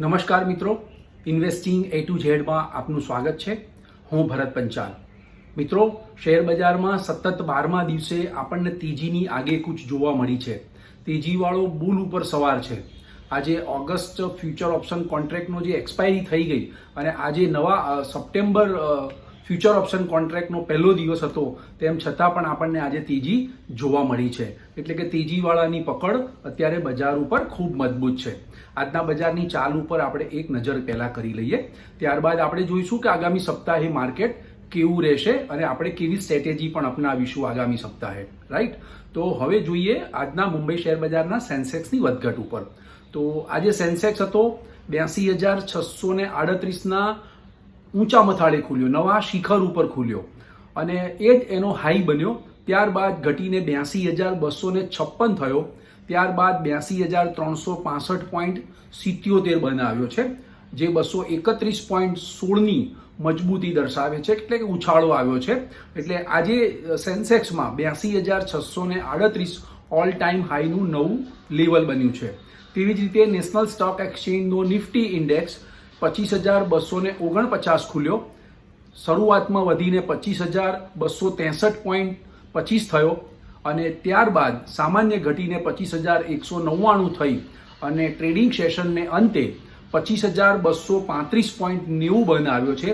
નમસ્કાર મિત્રો. ઇન્વેસ્ટિંગ એ ટુ ઝેડમાં આપનું સ્વાગત છે. હું ભરત પંચાલ. મિત્રો, શેર બજારમાં સતત બારમા દિવસે આપણને તેજીની આગેકૂચ જોવા મળી છે. તેજીવાળો બુલ ઉપર સવાર છે. આજે ઓગસ્ટ ફ્યુચર ઓપ્શન કોન્ટ્રાક્ટનો જે એક્સપાયરી થઈ ગઈ અને આજે નવા સપ્ટેમ્બર ફ્યુચર ઓપ્શન કોન્ટ્રાક્ટનો પહેલો દિવસ હતો, તેમ છતાં પણ આપણને આજે તેજી જોવા મળી છે. એટલે કે તેજીવાળાની પકડ અત્યારે બજાર ઉપર ખૂબ મજબૂત છે. આજના બજારની ચાલ ઉપર આપણે એક નજર પહેલાં કરી લઈએ. ત્યારબાદ આપણે જોઈશું કે આગામી સપ્તાહે માર્કેટ કેવું રહેશે અને આપણે કેવી સ્ટ્રેટેજી પણ અપનાવીશું આગામી સપ્તાહે રાઈટ તો હવે જોઈએ આજના મુંબઈ શેર બજારના સેન્સેક્સની વધઘટ ઉપર. તો આજે સેન્સેક્સ હતો બ્યાસી હજાર છસો ને આડત્રીસના ઊંચા મથાળે ખુલ્યો, નવા શિખર ઉપર ખુલ્યો. અને એ જ એનો હાઈ બન્યો. ત્યારબાદ ઘટીને બ્યાસી હજાર બસો ને છપ્પન થયો. ત્યારબાદ બ્યાસી હજાર ત્રણસો પાસઠ પોઈન્ટ સિત્યોતેર બનાવ્યો છે, જે બસો એકત્રીસ પોઈન્ટ સોળની મજબૂતી દર્શાવે છે, એટલે કે ઉછાળો આવ્યો છે. એટલે આજે સેન્સેક્સમાં બ્યાસી હજાર છસો ને આડત્રીસ ઓલ ટાઈમ હાઈનું નવું લેવલ બન્યું છે. તેવી જ રીતે નેશનલ સ્ટોક એક્સચેન્જનો નિફ્ટી ઇન્ડેક્સ પચીસ હજાર બસો ને ઓગણપચાસ ખુલ્યો. શરૂઆતમાં વધીને પચીસ હજાર બસો ત્રેસઠ પોઈન્ટ પચીસ થયો અને ત્યારબાદ સામાન્ય ઘટીને પચીસ હજાર એકસો નવ્વાણું થઈ અને ટ્રેડિંગ સેશનને અંતે પચીસ હજાર બસો પાંત્રીસ પોઈન્ટ નેવું બનાવ્યો છે,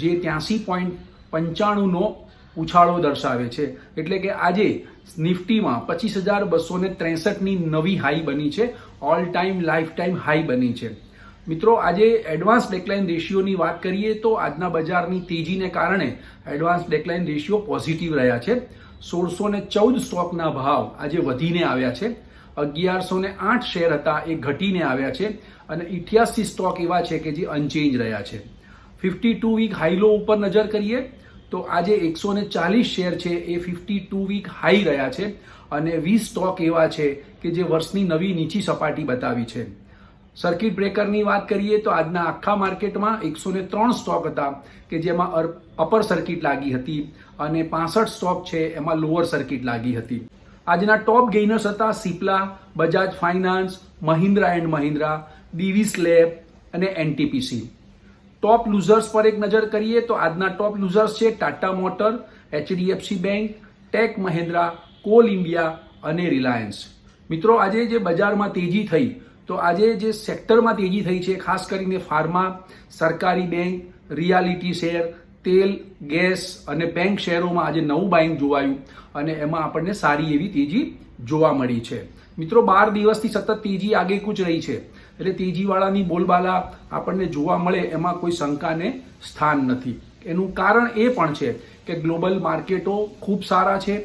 જે ત્યાંસી પોઈન્ટ પંચાણુંનો ઉછાળો દર્શાવે છે. એટલે કે આજે નિફ્ટીમાં પચીસ હજાર બસો ને ત્રેસઠની નવી હાઈ બની છે all time life time high બની છે. મિત્રો, આજે એડવાન્સ ડેકલાઇન રેશિયોની વાત કરીએ તો આજના બજારની તેજીને કારણે એડવાન્સ ડેકલાઇન રેશિયો પોઝિટિવ રહ્યા છે. સોળસો ને ચૌદ સ્ટોકના ભાવ આજે વધીને આવ્યા છે. અગિયારસો ને આઠ શેર હતા એ ઘટીને આવ્યા છે અને ઇઠ્યાસી સ્ટોક એવા છે કે જે અનચેન્જ રહ્યા છે. ફિફ્ટી ટુ વીક હાઈલો ઉપર નજર કરીએ તો આજે એકસો ને ચાલીસ શેર છે એ ફિફ્ટી ટુ વીક હાઈ રહ્યા છે અને વીસ સ્ટોક એવા છે કે જે વર્ષની નવી નીચી સપાટી બતાવી છે. સર્કિટ બ્રેકરની વાત કરીએ તો આજના આખા માર્કેટમાં એકસો ને ત્રણ સ્ટોક હતા કે જેમાં અપર સર્કિટ લાગી હતી અને પાસઠ સ્ટોક છે એમાં લોઅર સર્કિટ લાગી હતી. આજના ટોપ ગેઇનર્સ હતા Cipla, Bajaj finance, Mahindra and Mahindra, Divi's lab અને એનટીપીસી. ટોપ લૂઝર્સ પર એક નજર કરીએ તો આજના ટોપ લૂઝર્સ છે Tata motor, HDFC bank, tech Mahindra, coal India અને રિલાયન્સ. મિત્રો, આજે જે બજારમાં તેજી થઈ તો આજે જે સેક્ટરમાં તેજી થઈ છે, ખાસ કરીને ફાર્મા, સરકારી બેંક, રિયાલિટી શેર, તેલ, ગેસ અને બેંક શેરોમાં આજે નવું બાઇંગ જોવાયું અને એમાં આપણને સારી એવી તેજી જોવા મળી છે. મિત્રો, બાર દિવસથી સતત તેજી આગેકૂચ રહી છે. એટલે તેજીવાળાની બોલબાલા આપણને જોવા મળે, એમાં કોઈ શંકાને સ્થાન નથી. એનું કારણ એ પણ છે કે ગ્લોબલ માર્કેટો ખૂબ સારા છે.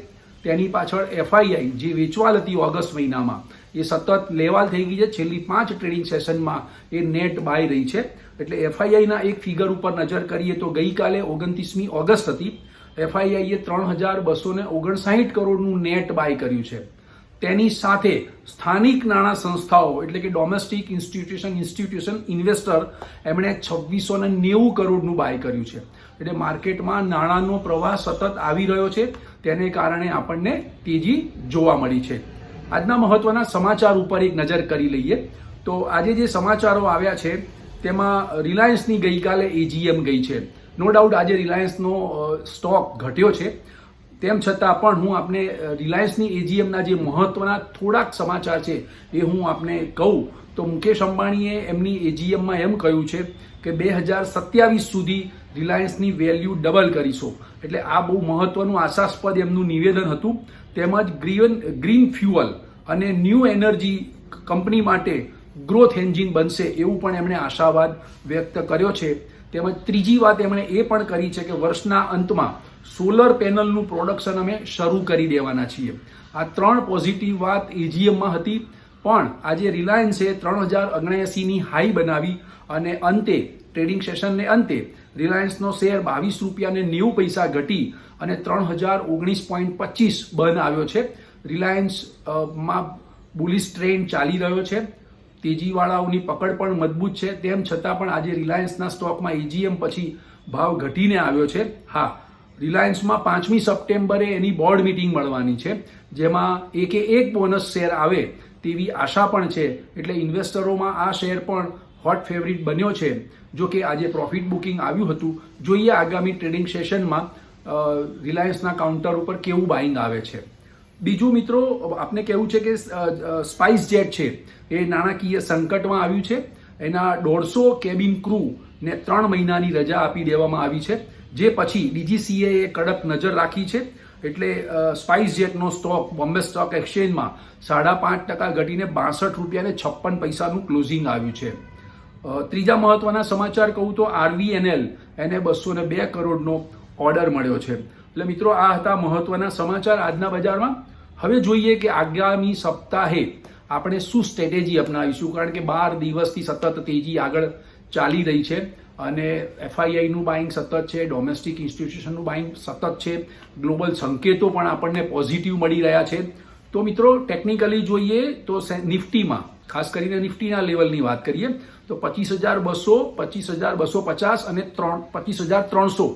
તેની પાછળ એફઆઈઆઈ જે વેચવાલ હતી ઓગસ્ટ મહિનામાં એ સતત લેવાલ થઈ ગઈ છે. છેલ્લી પાંચ ટ્રેડિંગ સેશનમાં એ નેટ બાય રહી છે. એટલે એફઆઈઆઈના એક ફિગર ઉપર નજર કરીએ તો ગઈકાલે ઓગણત્રીસમી ઓગસ્ટ હતી. એફઆઈઆઈએ ત્રણ હજાર બસો ને ઓગણસાઠ કરોડનું નેટ બાય કર્યું છે. તેની સાથે સ્થાનિક નાણાં સંસ્થાઓ, એટલે કે ડોમેસ્ટિક ઇન્સ્ટિટ્યુશન ઇન્સ્ટિટ્યુશન ઇન્વેસ્ટર એમણે છવ્વીસો ને નેવું કરોડનું બાય કર્યું છે. એટલે માર્કેટમાં નાણાંનો પ્રવાહ સતત આવી રહ્યો છે. તેને કારણે આપણને તેજી જોવા મળી છે. આજના મહત્વના સમાચાર ઉપર એક નજર કરી લઈએ. તો આજે જે સમાચારો આવ્યા છે, તેમાં રિલાયન્સની ગઈકાલે એજીએમ ગઈ છે. નો ડાઉટ આજે રિલાયન્સનો સ્ટોક ઘટ્યો છે. તેમ છતાં પણ હું આપને રિલાયન્સની એજીએમના જે મહત્વના થોડાક સમાચાર છે, એ હું આપને કહું. તો મુકેશ અંબાણીએ એમની એજીએમમાં એમ કહ્યું છે કે બે હજાર સત્યાવીસ સુધી રિલાયન્સની વેલ્યુ ડબલ કરીશું. એટલે આ બહુ મહત્વનું, આશાસ્પદ એમનું નિવેદન હતું. તેમજ ગ્રીન ગ્રીન ફ્યુઅલ અને ન્યૂ એનર્જી કંપની માટે ગ્રોથ એન્જિન બનશે એવું પણ એમણે આશાવાદ વ્યક્ત કર્યો છે. તેમજ ત્રીજી વાત એમણે એ પણ કરી છે કે વર્ષના અંતમાં સોલર પેનલનું પ્રોડક્શન અમે શરૂ કરી દેવાના છીએ. આ ત્રણ પોઝિટિવ વાત એજીએમમાં હતી, પણ આજે રિલાયન્સે ત્રણ હજાર ઓગણએંસીની હાઈ બનાવી અને અંતે ટ્રેડિંગ સેશનને અંતે રિલાયન્સનો શેર બાવીસ રૂપિયાને નેવું પૈસા ઘટી અને ત્રણ હજાર ઓગણીસ પોઈન્ટ પચીસ બંધ આવ્યો છે. રિલાયન્સમાં બુલિશ ટ્રેન્ડ ચાલી રહ્યો છે. તેજીવાળાઓની પકડ પણ મજબૂત છે. તેમ છતાં પણ આજે રિલાયન્સના સ્ટોકમાં એજીએમ પછી ભાવ ઘટીને આવ્યો છે. હા, રિલાયન્સમાં પાંચમી સપ્ટેમ્બરે એની બોર્ડ મિટિંગ મળવાની છે, જેમાં એકે એક બોનસ શેર આવે તેવી આશા પણ છે. એટલે ઇન્વેસ્ટરોમાં આ શેર પણ હોટ ફેવરિટ બન્યો છે, જો કે આજે પ્રોફિટ બુકિંગ આવ્યું હતું. જોઈએ આગામી ટ્રેડિંગ સેશનમાં રિલાયન્સના કાઉન્ટર ઉપર કેવું બાઇંગ આવે છે. બીજું મિત્રો, આપને કહેવું છે કે સ્પાઇસ જેટ છે, એ નાણાકીય સંકટમાં આવ્યું છે. એના દોઢસો કેબિન ક્રૂ ને ત્રણ મહિનાની રજા આપી દેવામાં આવી છે, જે પછી ડીજીસીએ કડક નજર રાખી છે. એટલે સ્પાઇસ જેટનો સ્ટોક બોમ્બે સ્ટોક એક્સચેન્જમાં સાડા પાંચ ટકા ઘટીને બાસઠ રૂપિયા ને છપ્પન પૈસાનું ક્લોઝિંગ આવ્યું છે. ત્રીજા મહત્વના સમાચાર કહું તો આરવીએનએલ એને બસો ને બે કરોડનો ઓર્ડર મળ્યો છે. એટલે મિત્રો, આ હતા મહત્વના સમાચાર આજના બજારમાં. હવે જોઈએ કે આગામી સપ્તાહે આપણે શું સ્ટ્રેટેજી અપનાવીશું? કારણ કે બાર દિવસથી સતત તેજી આગળ ચાલી રહી છે અને એફઆઈઆઈનું બાઇંગ સતત છે, ડોમેસ્ટિક ઇન્સ્ટિટ્યુશનનું બાઇંગ સતત છે, ગ્લોબલ સંકેતો પણ આપણને પોઝિટિવ મળી રહ્યા છે. તો મિત્રો, ટેકનિકલી જોઈએ તો નિફ્ટીમાં ખાસ કરીને નિફ્ટીના લેવલની વાત કરીએ, તો પચીસ હજાર બસો, પચીસ હજાર બસો પચાસ અને ત્રણ, પચીસ હજાર ત્રણસો.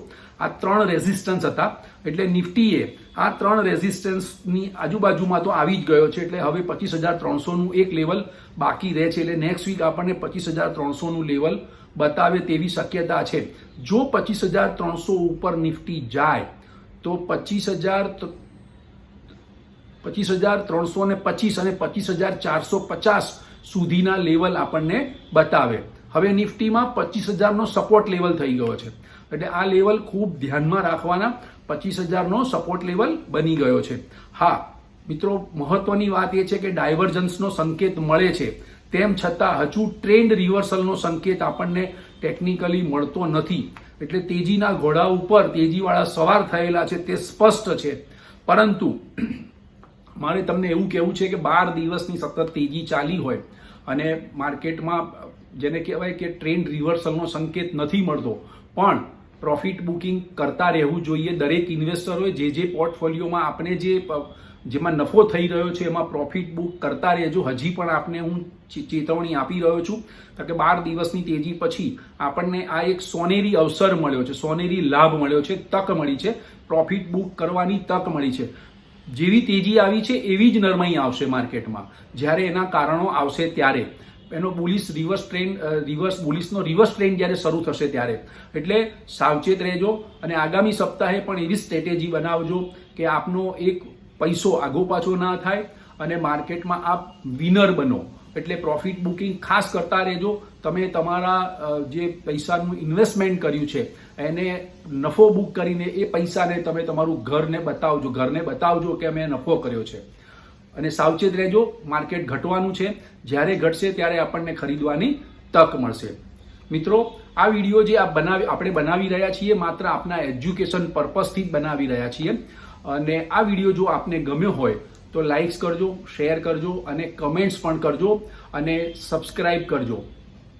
આ ત્રણ રેઝિસ્ટન્સ હતા. એટલે નિફ્ટીએ આ ત્રણ રેઝિસ્ટન્સની આજુબાજુમાં તો આવી જ ગયો છે, એટલે હવે પચીસ હજાર ત્રણસોનું એક લેવલ બાકી રહે છે, એટલે નેક્સ્ટ વીક આપણને પચીસ હજાર ત્રણસોનું લેવલ બતાવે તેવી શક્યતા છે. જો પચીસ હજાર ત્રણસો ઉપર નિફ્ટી જાય, તો પચીસ હજાર પચીસ હજાર ત્રણસો ને પચીસ અને પચીસ હજાર ચારસો પચાસ સુધીના લેવલ આપણને બતાવે. હવે નિફ્ટીમાં પચીસ હજારનો સપોર્ટ લેવલ થઈ ગયો છે. એટલે આ લેવલ ખૂબ ધ્યાનમાં રાખવાના પચીસ હજારનો સપોર્ટ લેવલ બની ગયો છે. હા, મિત્રો, મહત્વની વાત એ છે કે ડાયવર્જન્સનો સંકેત મળે છે. તેમ છતાં હજુ ટ્રેન્ડ રિવર્સલનો સંકેત આપણને ટેકનિકલી મળતો નથી. એટલે તેજીના ઘોડા ઉપર તેજીવાળા સવાર થયેલા છે તે સ્પષ્ટ છે. પરંતુ મારે તમને એવું કહેવું છે કે બાર દિવસની સતત તેજી ચાલી હોય અને માર્કેટમાં જેને કહેવાય કે ટ્રેન્ડ રિવર્સલનો સંકેત નથી મળતો, પણ પ્રોફિટ બુકિંગ કરતા રહેવું જોઈએ. દરેક ઇન્વેસ્ટરોએ જે જે પોર્ટફોલિયોમાં આપણે જે, જેમાં નફો થઈ રહ્યો છે, એમાં પ્રોફિટ બુક કરતા રહેજો. હજી પણ આપને હું ચેતવણી આપી રહ્યો છું. કારણ કે બાર દિવસની તેજી પછી આપણને આ એક સોનેરી અવસર મળ્યો છે, સોનેરી લાભ મળ્યો છે, તક મળી છે. પ્રોફિટ બુક કરવાની તક મળી છે. જેવી તેજી આવી છે એવી જ નરમાઈ આવશે માર્કેટમાં. જ્યારે એના કારણો આવશે ત્યારે. એનો બુલિસ રિવર્સ ટ્રેન્ડ રિવર્સ બુલિસનો રિવર્સ ટ્રેન્ડ જ્યારે શરૂ થશે ત્યારે. એટલે સાવચેત રહેજો અને આગામી સપ્તાહે પણ એવી સ્ટ્રેટેજી બનાવજો કે આપનો એક પૈસો આગો પાછો ના થાય અને માર્કેટમાં આપ વિનર બનો. એટલે પ્રોફિટ બુકિંગ ખાસ કરતા રહેજો તમે તમારા જે પૈસાનું ઇન્વેસ્ટમેન્ટ કર્યું છે, એને નફો બુક કરીને એ પૈસાને તમે તમારું ઘરને બતાવજો. ઘરને બતાવજો કે અમે નફો કર્યો છે. અને સાવચેત રહેજો, માર્કેટ ઘટવાનું છે. જ્યારે ઘટશે ત્યારે આપણને ખરીદવાની તક મળશે. મિત્રો, આ વીડિયો જે આપ બનાવી, આપણે બનાવી રહ્યા છીએ માત્ર આપના એજ્યુકેશન પર્પઝથી જ બનાવી રહ્યા છીએ. અને આ વીડિયો જો આપને ગમ્યો હોય તો લાઇક્સ કરજો શેર કરજો અને કમેન્ટ્સ પણ કરજો અને સબસ્ક્રાઇબ કરજો.